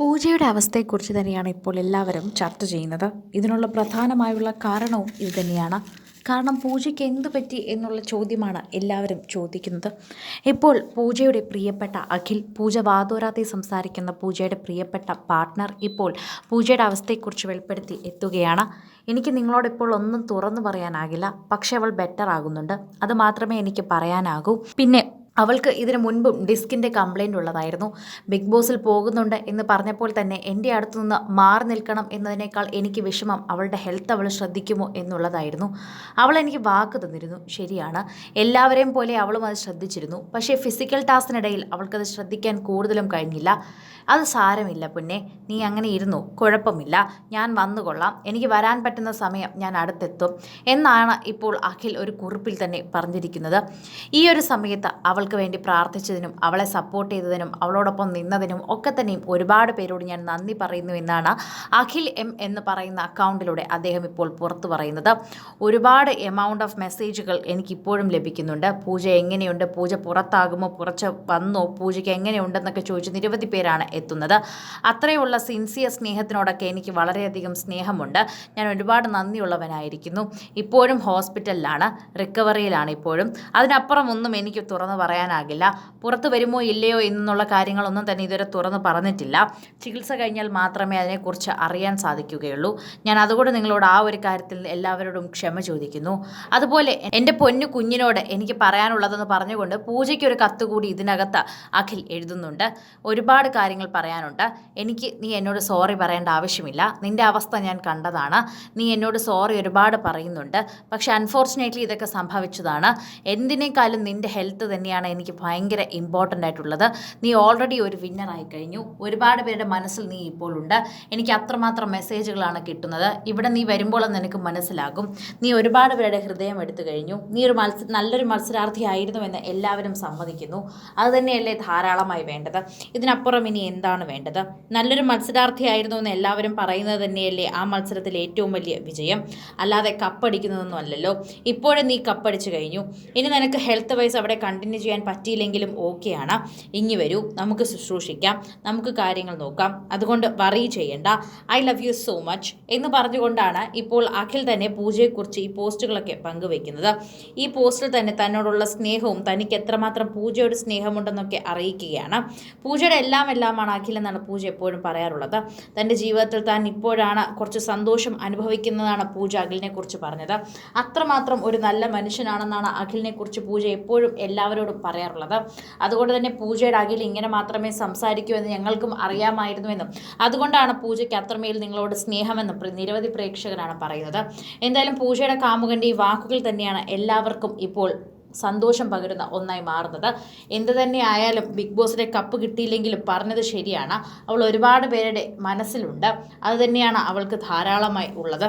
പൂജയുടെ അവസ്ഥയെക്കുറിച്ച് തന്നെയാണ് ഇപ്പോൾ എല്ലാവരും ചർച്ച ചെയ്യുന്നത്. ഇതിനുള്ള പ്രധാനമായുള്ള കാരണവും ഇത് തന്നെയാണ്. കാരണം പൂജയ്ക്ക് എന്ത് പറ്റി എന്നുള്ള ചോദ്യമാണ് എല്ലാവരും ചോദിക്കുന്നത്. ഇപ്പോൾ പൂജയുടെ പ്രിയപ്പെട്ട അഖിൽ പൂജ വാതോരാതെ സംസാരിക്കുന്ന പൂജയുടെ പ്രിയപ്പെട്ട പാർട്ട്ണർ ഇപ്പോൾ പൂജയുടെ അവസ്ഥയെക്കുറിച്ച് വെളിപ്പെടുത്തി എത്തുകയാണ്. എനിക്ക് നിങ്ങളോട് ഇപ്പോൾ ഒന്നും തുറന്നു പറയാനാകില്ല. പക്ഷേ അവൾ ബെറ്റർ ആകുന്നുണ്ട്. അത് മാത്രമേ എനിക്ക് പറയാനാകൂ. പിന്നെ അവൾക്ക് ഇതിനു മുൻപും ഡിസ്കിന്റെ കംപ്ലൈന്റ് ഉള്ളതായിരുന്നു. ബിഗ് ബോസിൽ പോകുന്നുണ്ട് എന്ന് പറഞ്ഞപ്പോൾ തന്നെ എന്റെ അടുത്തു നിന്ന് മാറി നിൽക്കണം എന്നതിനേക്കാൾ എനിക്ക് വിഷമം അവളുടെ ഹെൽത്ത് അവൾ ശ്രദ്ധിക്കുമോ എന്നുള്ളതായിരുന്നു. അവൾ എനിക്ക് വാക്ക് തന്നിരുന്നു. ശരിയാണ്. എല്ലാവരെയും പോലെ അവളും അത് ശ്രദ്ധിച്ചിരുന്നു. പക്ഷേ ഫിസിക്കൽ ടാസ്കിനിടയിൽ അവൾക്കത് ശ്രദ്ധിക്കാൻ കൂടുതലും കഴിഞ്ഞില്ല. അത് സാരമില്ല പിന്നെ. നീ അങ്ങനെ ഇരുന്നു. കുഴപ്പമില്ല. ഞാൻ വന്നുകൊള്ളാം എനിക്ക് വരാൻ പറ്റുന്ന സമയം ഞാൻ അടുത്തെത്തും. എന്നാണ് ഇപ്പോൾ അഖിൽ ഒരു കുറിപ്പിൽ തന്നെ പറഞ്ഞിരിക്കുന്നത്. ഈ ഒരു സമയത്ത് അവൾക്ക് വേണ്ടി പ്രാർത്ഥിച്ചതിനും അവളെ സപ്പോർട്ട് ചെയ്തതിനും അവളോടൊപ്പം നിന്നതിനും ഒക്കെ തന്നെയും ഒരുപാട് പേരോട് ഞാൻ നന്ദി പറയുന്നു എന്നാണ് അഖിൽ എം എന്ന് പറയുന്ന അക്കൗണ്ടിലൂടെ അദ്ദേഹം ഇപ്പോൾ പുറത്തു പറയുന്നത്. ഒരുപാട് എമൗണ്ട് ഓഫ് മെസ്സേജുകൾ എനിക്കിപ്പോഴും ലഭിക്കുന്നുണ്ട്. പൂജ എങ്ങനെയുണ്ട്? പൂജ പുറത്താകുമോ? പുറച്ച് വന്നോ? പൂജയ്ക്ക് എങ്ങനെയുണ്ടെന്നൊക്കെ ചോദിച്ച് നിരവധി പേരാണ് എത്തുന്നത്. അത്രയുള്ള സിൻസിയർ സ്നേഹത്തിനോടൊക്കെ എനിക്ക് വളരെയധികം സ്നേഹമുണ്ട്. ഞാൻ ഒരുപാട് നന്ദിയുള്ളവനായിരിക്കുന്നു. ഇപ്പോഴും ഹോസ്പിറ്റലിലാണ് റിക്കവറിയിലാണ് ഇപ്പോഴും. അതിനപ്പുറം ഒന്നും എനിക്ക് തുറന്നു പറയാനാകില്ല. പുറത്ത് വരുമോ ഇല്ലയോ എന്നുള്ള കാര്യങ്ങളൊന്നും തന്നെ ഇതുവരെ തുറന്ന് പറഞ്ഞിട്ടില്ല. ചികിത്സ കഴിഞ്ഞാൽ മാത്രമേ അതിനെക്കുറിച്ച് അറിയാൻ സാധിക്കുകയുള്ളൂ. ഞാൻ അതുകൊണ്ട് നിങ്ങളോട് ആ ഒരു കാര്യത്തിൽ എല്ലാവരോടും ക്ഷമ ചോദിക്കുന്നു. അതുപോലെ എന്റെ പൊന്നു കുഞ്ഞിനോട് എനിക്ക് പറയാനുള്ളതെന്ന് പറഞ്ഞുകൊണ്ട് പൂജയ്ക്ക് ഒരു കത്ത് കൂടി ഇതിനകത്ത് അഖിൽ എഴുതുന്നുണ്ട്. ഒരുപാട് കാര്യങ്ങൾ പറയാനുണ്ട്. എനിക്ക് നീ എന്നോട് സോറി പറയേണ്ട ആവശ്യമില്ല. നിന്റെ അവസ്ഥ ഞാൻ കണ്ടതാണ്. നീ എന്നോട് സോറി ഒരുപാട് പറയുന്നുണ്ട്. പക്ഷെ അൺഫോർച്ചുനേറ്റ്ലി ഇതൊക്കെ സംഭവിച്ചതാണ്. എന്തിനേക്കാളും നിന്റെ ഹെൽത്ത് തന്നെയാണ് എനിക്ക് ഭയങ്കര ഇമ്പോർട്ടന്റ് ആയിട്ടുള്ളത്. നീ ഓൾറെഡി ഒരു വിന്നറായി കഴിഞ്ഞു. ഒരുപാട് പേരുടെ മനസ്സിൽ നീ ഇപ്പോൾ ഉണ്ട്. എനിക്ക് അത്രമാത്രം മെസ്സേജുകളാണ് കിട്ടുന്നത്. ഇവിടെ നീ വരുമ്പോൾ നിനക്ക് മനസ്സിലാകും. നീ ഒരുപാട് പേരുടെ ഹൃദയം എടുത്തു കഴിഞ്ഞു. നീ ഒരു മത്സ നല്ലൊരു മത്സരാർത്ഥിയായിരുന്നുവെന്ന് എല്ലാവരും സമ്മതിക്കുന്നു. അത് തന്നെയല്ലേ ധാരാളമായി വേണ്ടത്. ഇതിനപ്പുറം ഇനി എന്താണ് വേണ്ടത്? നല്ലൊരു മത്സരാർത്ഥിയായിരുന്നു എന്ന് എല്ലാവരും പറയുന്നത് തന്നെയല്ലേ ആ മത്സരത്തിൽ ഏറ്റവും വലിയ വിജയം. അല്ലാതെ കപ്പടിക്കുന്നതൊന്നും അല്ലല്ലോ. ഇപ്പോഴും നീ കപ്പടിച്ചു കഴിഞ്ഞു. ഇനി നിനക്ക് ഹെൽത്ത് വൈസ് അവിടെ കണ്ടിന്യൂ പറ്റിയില്ലെങ്കിലും ഓക്കെയാണ്. ഇങ്ങി വരൂ നമുക്ക് ശുശ്രൂഷിക്കാം നമുക്ക് കാര്യങ്ങൾ നോക്കാം. അതുകൊണ്ട് വറി ചെയ്യേണ്ട. I love you so much എന്ന് പറഞ്ഞുകൊണ്ടാണ് ഇപ്പോൾ അഖിൽ തന്നെ പൂജയെക്കുറിച്ച് ഈ പോസ്റ്റുകളൊക്കെ പങ്കുവെക്കുന്നത്. ഈ പോസ്റ്റിൽ തന്നെ തന്നോടുള്ള സ്നേഹവും തനിക്ക് എത്രമാത്രം പൂജയോട് സ്നേഹമുണ്ടെന്നൊക്കെ അറിയിക്കുകയാണ്. പൂജയുടെ എല്ലാം എല്ലാമാണ് അഖിൽ എന്നാണ് പൂജ എപ്പോഴും പറയാറുള്ളത്. തന്റെ ജീവിതത്തിൽ താൻ ഇപ്പോഴാണ് കുറച്ച് സന്തോഷം അനുഭവിക്കുന്നതാണ് പൂജ അഖിലിനെ കുറിച്ച് പറഞ്ഞത്. അത്രമാത്രം ഒരു നല്ല മനുഷ്യനാണെന്നാണ് അഖിലിനെ കുറിച്ച് പൂജ എപ്പോഴും എല്ലാവരോടും പറയാറുള്ളത്. അതുകൊണ്ട് തന്നെ പൂജയുടെ അകിൽ ഇങ്ങനെ മാത്രമേ സംസാരിക്കൂ എന്ന് ഞങ്ങൾക്കും അറിയാമായിരുന്നുവെന്നും അതുകൊണ്ടാണ് പൂജയ്ക്ക് അത്രമേൽ നിങ്ങളോട് സ്നേഹമെന്നും നിരവധി പ്രേക്ഷകരാണ് പറയുന്നത്. എന്തായാലും പൂജയുടെ കാമുകന്റെ ഈ വാക്കുകൾ തന്നെയാണ് എല്ലാവർക്കും ഇപ്പോൾ സന്തോഷം പകരുന്ന ഒന്നായി മാറുന്നത്. എന്ത് തന്നെ ആയാലും ബിഗ് ബോസിലെ കപ്പ് കിട്ടിയില്ലെങ്കിലും പറഞ്ഞത് ശരിയാണ്. അവൾ ഒരുപാട് പേരുടെ മനസ്സിലുണ്ട്. അത് തന്നെയാണ് അവൾക്ക് ധാരാളമായി ഉള്ളത്.